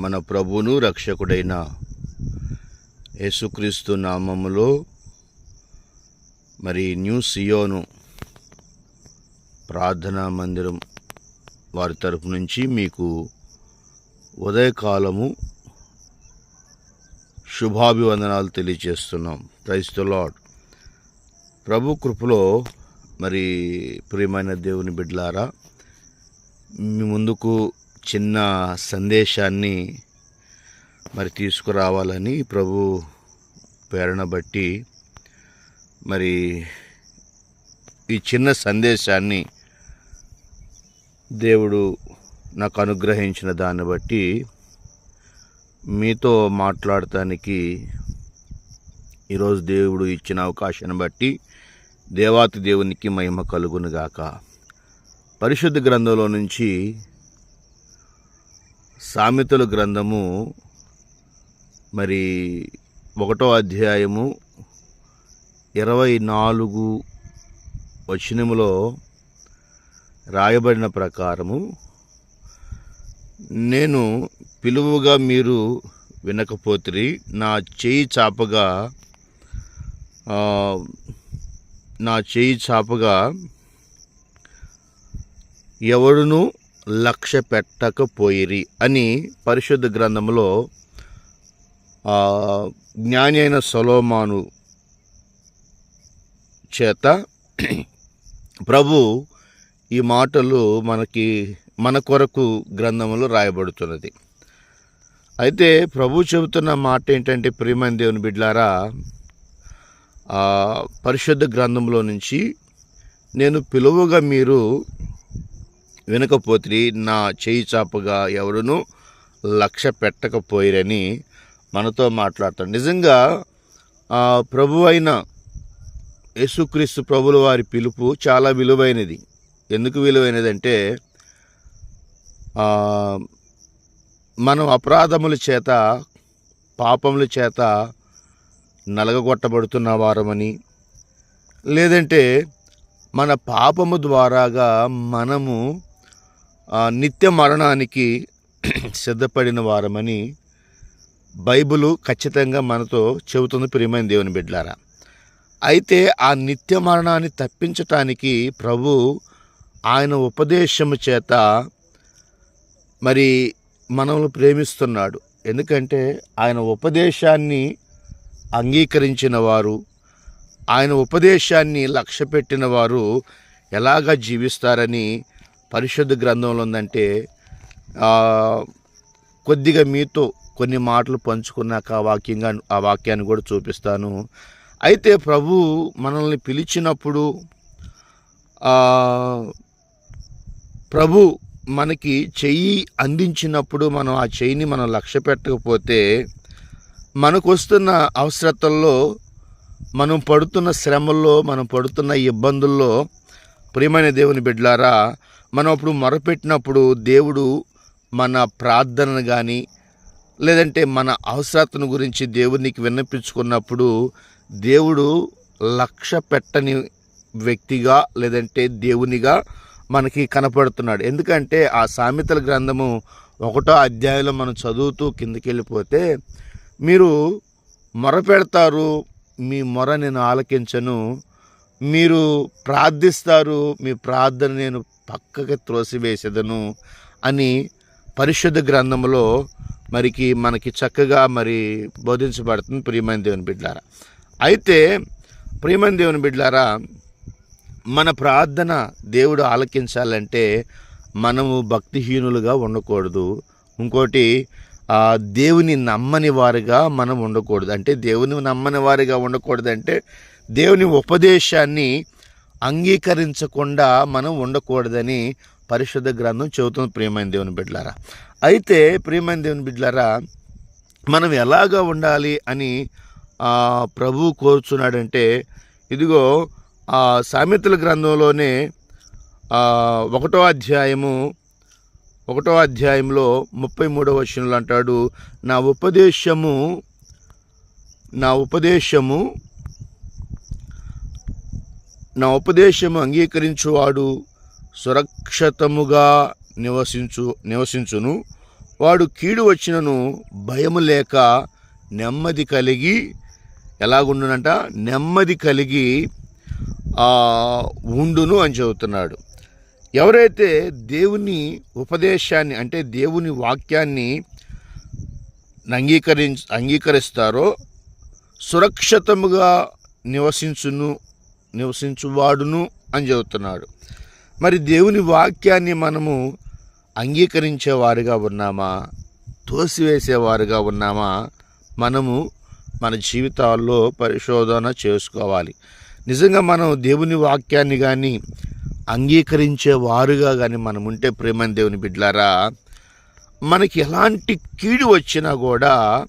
మన ప్రభును రక్షకుడైన యేసుక్రీస్తు నామములో మరి న్యూ సియోను ప్రార్థనా మందిరం వారి తరపు నుంచి మీకు ఉదయకాలము శుభాభివందనాలు తెలియజేస్తున్నాం. క్రైస్త లాడ్ ప్రభు కృపలో మరి ప్రియమైన దేవుని బిడ్డలారా మీ ముందుకు చిన్న సందేశాన్ని మరి తీసుకురావాలని ప్రభు ప్రేరణ బట్టి మరి ఈ చిన్న సందేశాన్ని దేవుడు నాకు అనుగ్రహించిన దాన్ని బట్టి మీతో మాట్లాడటానికి ఈరోజు దేవుడు ఇచ్చిన అవకాశాన్ని బట్టి దేవాతి దేవునికి మహిమ కలుగునుగాక. పరిశుద్ధ గ్రంథంలో నుంచి సామెతలు గ్రంథము మరి ఒకటో అధ్యాయము ఇరవై నాలుగు వచనములో రాయబడిన ప్రకారము నేను పిలువుగా మీరు వినకపోతిరి నా చేయి చాపగా నా చేయి చాపగా ఎవడును లక్ష్య పెట్టకపోయిరి అని పరిశుద్ధ గ్రంథంలో జ్ఞాని అయిన సొలోమాను చేత ప్రభు ఈ మాటలు మనకి మన కొరకు గ్రంథంలో రాయబడుతున్నది. అయితే ప్రభు చెబుతున్న మాట ఏంటంటే ప్రియమైన దేవుని బిడ్లారా పరిశుద్ధ గ్రంథంలో నుంచి నేను పిలువగా మీరు వినకపోతే నా చేయి చాపగా ఎవరును లక్ష్య పెట్టకపోయిరని మనతో మాట్లాడతాడు. నిజంగా ప్రభు అయిన యేసుక్రీస్తు ప్రభుల వారి పిలుపు చాలా విలువైనది. ఎందుకు విలువైనదంటే మనం అపరాధముల చేత పాపముల చేత నలగగొట్టబడుతున్న వారమని లేదంటే మన పాపము ద్వారాగా మనము నిత్య మరణానికి సిద్ధపడిన వారమని బైబిలు ఖచ్చితంగా మనతో చెబుతుంది ప్రియమైన దేవుని బిడ్డలారా అయితే ఆ నిత్య మరణాన్ని తప్పించటానికి ప్రభు ఆయన ఉపదేశము చేత మరి మనల్ని ప్రేమిస్తున్నాడు. ఎందుకంటే ఆయన ఉపదేశాన్ని అంగీకరించిన వారు ఆయన ఉపదేశాన్ని లక్ష్య పెట్టిన వారు ఎలాగ జీవిస్తారని పరిశుద్ధ గ్రంథంలో ఉందంటే కొద్దిగా మీతో కొన్ని మాటలు పంచుకున్నాక ఆ వాక్యంగా ఆ వాక్యాన్ని కూడా చూపిస్తాను. అయితే ప్రభు మనల్ని పిలిచినప్పుడు ప్రభు మనకి చెయ్యి అందించినప్పుడు మనం ఆ చెయ్యిని మనం లక్ష్య పెట్టకపోతే మనకు వస్తున్న అవసరతల్లో మనం పడుతున్న శ్రమల్లో మనం పడుతున్న ఇబ్బందుల్లో ప్రియమైన దేవుని బిడ్లారా మనం అప్పుడు మొరపెట్టినప్పుడు దేవుడు మన ప్రార్థనను కానీ లేదంటే మన అవసరతను గురించి దేవునికి విన్నపించుకున్నప్పుడు దేవుడు లక్ష్య పెట్టని వ్యక్తిగా లేదంటే దేవునిగా మనకి కనపడుతున్నాడు. ఎందుకంటే ఆ సామెతల గ్రంథము ఒకటో అధ్యాయంలో మనం చదువుతూ కిందకి వెళ్ళిపోతే మీరు మొర పెడతారు మీ మొర నేను ఆలకించను మీరు ప్రార్థిస్తారు మీ ప్రార్థన నేను పక్కకి త్రోసివేసేదను అని పరిశుద్ధ గ్రంథంలో మరికి మనకి చక్కగా మరి బోధించబడుతుంది ప్రియమైన దేవుని బిడ్డారా. అయితే ప్రియమైన దేవుని బిడ్డారా మన ప్రార్థన దేవుడు ఆలకించాలంటే మనము భక్తిహీనులుగా ఉండకూడదు. ఇంకోటి దేవుని నమ్మని వారిగా మనం ఉండకూడదు. అంటే దేవుని నమ్మని వారిగా ఉండకూడదంటే దేవుని ఉపదేశాన్ని అంగీకరించకుండా మనం ఉండకూడదని పరిశుద్ధ గ్రంథం చెబుతుంది ప్రియమైన దేవుని బిడ్డలారా. అయితే ప్రియమైన దేవుని బిడ్డలారా మనం ఎలాగా ఉండాలి అని ప్రభు కోరుచున్నాడంటే ఇదిగో ఆ సామెతల గ్రంథంలోనే ఒకటో అధ్యాయము ఒకటో అధ్యాయంలో ముప్పై మూడవ వచనంలో అంటాడు నా ఉపదేశము నా ఉపదేశము నా ఉపదేశము అంగీకరించువాడు సురక్షితముగా నివసించు నివసించును. వాడు కీడు వచ్చినను భయము లేక నెమ్మది కలిగి ఎలాగుండునంట? నెమ్మది కలిగి ఉండును అని చెబుతున్నాడు. ఎవరైతే దేవుని ఉపదేశాన్ని అంటే దేవుని వాక్యాన్ని అంగీకరించ అంగీకరిస్తారో సురక్షితముగా నివసించును నివసించువాడును అని చెబుతున్నాడు. మరి దేవుని వాక్యాన్ని మనము అంగీకరించేవారుగా ఉన్నామా? తోసివేసేవారుగా ఉన్నామా? మనము మన జీవితాల్లో పరిశోధన చేసుకోవాలి. నిజంగా మనం దేవుని వాక్యాన్ని కానీ అంగీకరించే వారుగా కానీ మనం ఉంటే ప్రేమని దేవుని బిడ్లారా మనకి ఎలాంటి కీడు వచ్చినా కూడా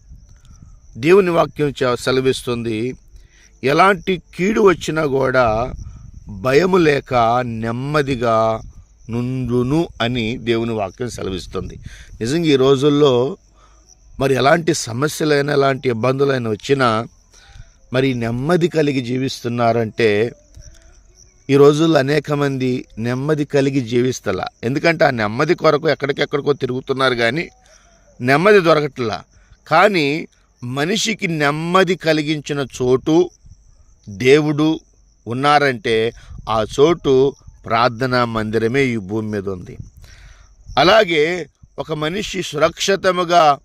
దేవుని వాక్యం చ- సెలవిస్తుంది. ఎలాంటి కీడు వచ్చినా కూడా భయము లేక నెమ్మదిగా నుండును అని దేవుని వాక్యం సెలవిస్తుంది. నిజంగా ఈ రోజుల్లో మరి ఎలాంటి సమస్యలైనా ఎలాంటి ఇబ్బందులైనా వచ్చినా మరి నెమ్మది కలిగి జీవిస్తున్నారంటే ఈ రోజుల్లో అనేక మంది నెమ్మది కలిగి జీవిస్తలా. ఎందుకంటే ఆ నెమ్మది కొరకు ఎక్కడికెక్కడికో తిరుగుతున్నారు కానీ నెమ్మది దొరకట్లా. కానీ మనిషికి నెమ్మది కలిగించిన చోటు దేవుడు ఉన్నారంటే ఆ చోటు ప్రార్థనా మందిరమే ఈ భూమి మీద ఉంది. అలాగే ఒక మనిషి సురక్షితముగా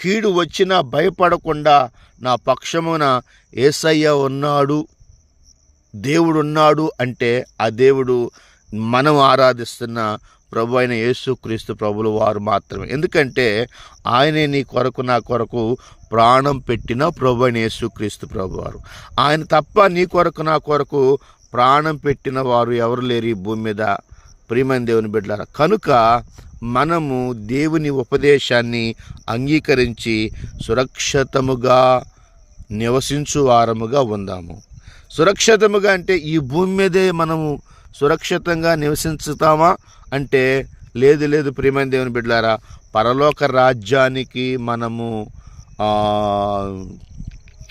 కీడు వచ్చినా భయపడకుండా నా పక్షమున ఏసయ్య ఉన్నాడు. దేవుడున్నాడు అంటే ఆ దేవుడు మనం ఆరాధిస్తున్న ప్రభు అయిన యేసుక్రీస్తు ప్రభులు వారు మాత్రమే. ఎందుకంటే ఆయనే నీ కొరకు నా కొరకు ప్రాణం పెట్టిన ప్రభు అయిన యేసుక్రీస్తు ప్రభు వారు. ఆయన తప్ప నీ కొరకు నా కొరకు ప్రాణం పెట్టిన వారు ఎవరు లేరు ఈ భూమి మీద? ప్రియమైన దేవుని బిడ్డారు కనుక మనము దేవుని ఉపదేశాన్ని అంగీకరించి సురక్షితముగా నివసించు వారముగా ఉందాము. సురక్షితముగా అంటే ఈ భూమి మీదే మనము సురక్షితంగా నివసించుతామా? అంటే లేదు లేదు ప్రియమైన దేవుని బిడ్డలారా పరలోక రాజ్యానికి మనము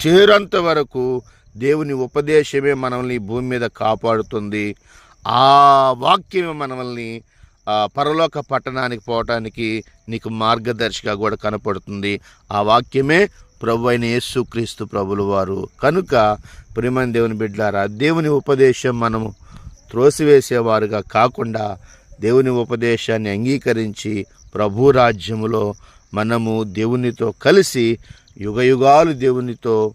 చేరంత వరకు దేవుని ఉపదేశమే మనల్ని భూమి మీద కాపాడుతుంది. ఆ వాక్యమే మనల్ని పరలోక పట్టణానికి పోవటానికి నీకు మార్గదర్శిగా కూడా కనపడుతుంది. ఆ వాక్యమే ప్రభు అయిన యేసుక్రీస్తు ప్రభులు వారు. కనుక ప్రియమైన దేవుని బిడ్డారా దేవుని ఉపదేశం మనము త్రోసివేసేవారుగా కాకుండా దేవుని ఉపదేశాన్ని అంగీకరించి ప్రభు రాజ్యములో మనము దేవునితో కలిసి యుగయుగాలు దేవునితో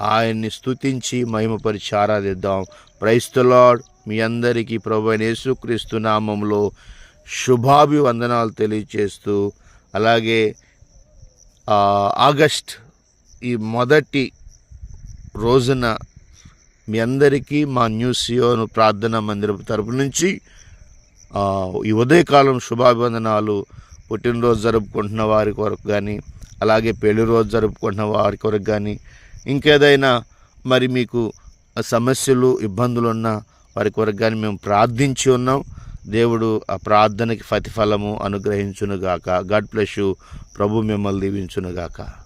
ఆయన్ని స్తుతించి మహిమపరిచి ఆరాధిద్దాం. క్రైస్తలాడ్ మీ అందరికీ ప్రభు అయిన యేసుక్రీస్తు నామంలో శుభాభివందనాలు తెలియచేస్తూ అలాగే ఆగస్ట్ ఈ మొదటి రోజున మీ అందరికీ మా న్యూసియోను ప్రార్థనా మందిరం తరపు నుంచి ఈ ఉదయకాలం శుభాభివందనాలు. పుట్టినరోజు జరుపుకుంటున్న వారి కొరకు కానీ అలాగే పెళ్ళి రోజు జరుపుకుంటున్న వారి కొరకు కానీ ఇంకేదైనా మరి మీకు సమస్యలు ఇబ్బందులు ఉన్న వారి కొరకు కానీ మేము ప్రార్థించి ఉన్నాం. దేవుడు ఆ ప్రార్థనకి ప్రతిఫలము అనుగ్రహించునుగాక. God plus you. ప్రభు మిమ్మల్ని దీవించునుగాక.